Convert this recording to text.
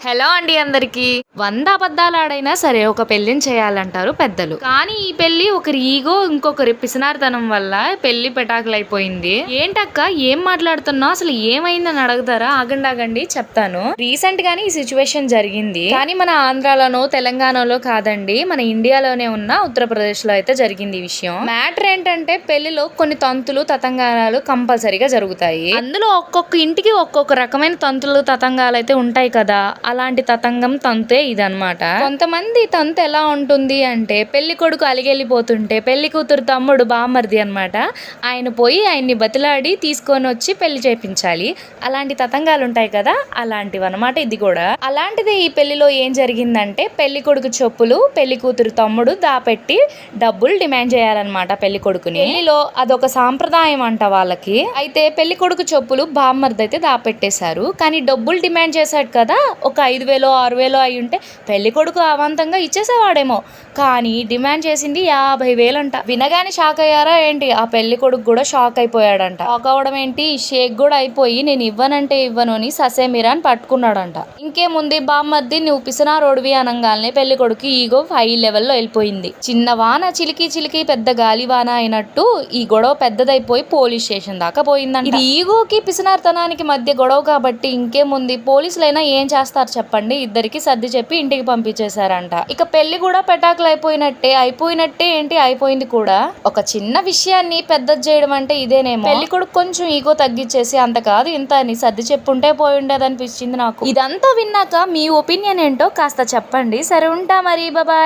Hello అండి అందరికి. వంద అబద్ధాలు ఆడైనా సరే ఒక పెళ్ళిని చేయాలంటారు పెద్దలు. కానీ ఈ పెళ్ళి ఒకరి ఈగో ఇంకొకరి పిసినారితనం వల్ల పెళ్ళి పెటాకులైపోయింది. ఏంటక్క ఏం మాట్లాడుతున్నావు? అసలు ఏమైందని అడుగుతారా? ఆగండి ఆగండి చెప్తాను. రీసెంట్ గానే ఈ సిచ్యువేషన్ జరిగింది. కానీ మన ఆంధ్రాలోనో తెలంగాణలో కాదండి మన ఇండియాలోనే ఉన్న ఉత్తరప్రదేశ్లో అయితే జరిగింది ఈ విషయం. మ్యాటర్ ఏంటంటే పెళ్ళిలో కొన్ని తంతులు తతంగాలు కంపల్సరీగా జరుగుతాయి. అందులో ఒక్కొక్క ఇంటికి ఒక్కొక్క రకమైన తంతులు తతంగాలు అయితే ఉంటాయి కదా. అలాంటి తతంగం తంతే ఇదనమాట కొంతమంది తంతు ఎలా ఉంటుంది అంటే పెళ్ళి కొడుకు అలిగెళ్ళిపోతుంటే పెళ్ళి కూతురు తమ్ముడు బామ్మర్ది అనమాట ఆయన పోయి ఆయన్ని బతిలాడి తీసుకొని వచ్చి పెళ్ళి చేపించాలి. అలాంటి తతంగాలు ఉంటాయి కదా అలాంటివి అనమాట ఇది కూడా. అలాంటిది ఈ పెళ్ళిలో ఏం జరిగిందంటే పెళ్ళి కొడుకు చెప్పులు పెళ్ళి కూతురు తమ్ముడు దాపెట్టి డబ్బులు డిమాండ్ చేయాలన్నమాట పెళ్ళి కొడుకుని. పెళ్ళిలో అదొక సాంప్రదాయం అంట వాళ్ళకి. అయితే పెళ్ళి కొడుకు చెప్పులు బామ్మర్ది అయితే దాపెట్టేశారు. కానీ డబ్బులు డిమాండ్ చేశాడు కదా ఒక ఐదు వేలో ఆరు వేలో అయి ఉంటే పెళ్ళి కొడుకు అవంతంగా ఇచ్చేసేవాడేమో. కానీ డిమాండ్ చేసింది యాభై వేలంట. వినగానే షాక్ అయ్యారా ఏంటి? ఆ పెళ్ళి కొడుకు కూడా షాక్ అయిపోయాడంట. షాక్ అవడం ఏంటి? షేక్ కూడా అయిపోయి నేను ఇవ్వనంటే ఇవ్వను అని ససేమిరా అని పట్టుకున్నాడంట ఇంకేముంది బామ్మర్ది నువ్వు పిసినా రోడ్వి అనగానే పెళ్ళి కొడుకు ఈగో హై లెవెల్లో వెళ్ళిపోయింది. చిన్న వాన చిలికి చిలికి పెద్ద గాలి వాన అయినట్టు ఈ గొడవ పెద్దదైపోయి పోలీస్ స్టేషన్ దాకా పోయిందంట. ఇది ఈగోకి పిసినార్తనానికి మధ్య గొడవ కాబట్టి ఇంకేముంది పోలీసులైనా ఏం చేస్తారు? చెప్పండి. ఇద్దరికి సర్ది చెప్పి ఇంటికి పంపించేశారంట. ఇక పెళ్ళి కూడా పెటాకులు అయిపోయినట్టే. అయిపోయినట్టే ఏంటి? అయిపోయింది కూడా. ఒక చిన్న విషయాన్ని పెద్ద చేయడం అంటే ఇదేనేమో. పెళ్ళి కొడుకు కొంచెం ఈగో తగ్గించేసి అంత కాదు ఇంత అని సర్ది చెప్పుంటే పోయి ఉండేది అనిపించింది నాకు. ఇదంతా విన్నాక మీ ఒపీనియన్ ఏంటో కాస్త చెప్పండి. సరే ఉంటా మరి. బాబాయ్